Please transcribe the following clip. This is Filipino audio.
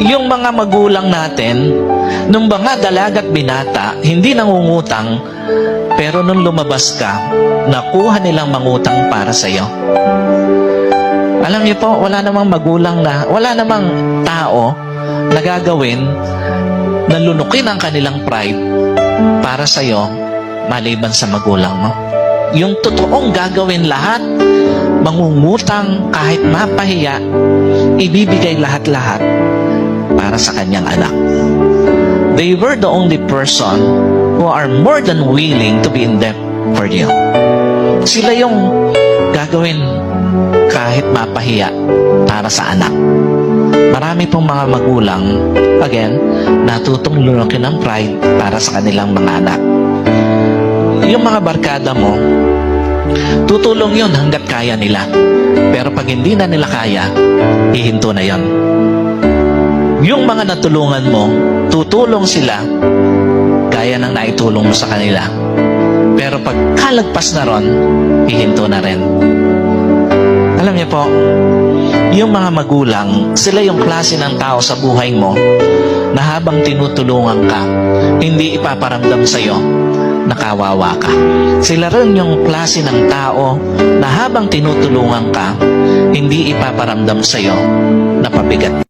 yung mga magulang natin, nung mga dalagat binata, hindi nangungutang, pero nung lumabas ka, nakuha nilang mangutang para sa iyo. Alam niyo po, wala namang magulang na, wala namang tao na gagawin na lunukin ang kanilang pride para sa iyo maliban sa magulang mo. Yung totoong gagawin lahat, mangungutang kahit mapahiya, ibibigay lahat-lahat sa kanyang anak. They were the only person who are more than willing to be in debt for you. Sila yung gagawin kahit mapahiya para sa anak. Marami pong mga magulang, again, natutong lunukin ng pride para sa kanilang mga anak. Yung mga barkada mo, tutulong yun hanggat kaya nila. Pero pag hindi na nila kaya, hihinto na yon. Yung mga natulungan mo, tutulong sila gaya ng naitulong mo sa kanila. Pero pag kalagpas na ron, hihinto na rin. Alam niyo po, yung mga magulang, sila yung klase ng tao sa buhay mo na habang tinutulungan ka, hindi ipaparamdam sa iyo na kawawa ka. Sila rin yung klase ng tao na habang tinutulungan ka, hindi ipaparamdam sa iyo na pabigat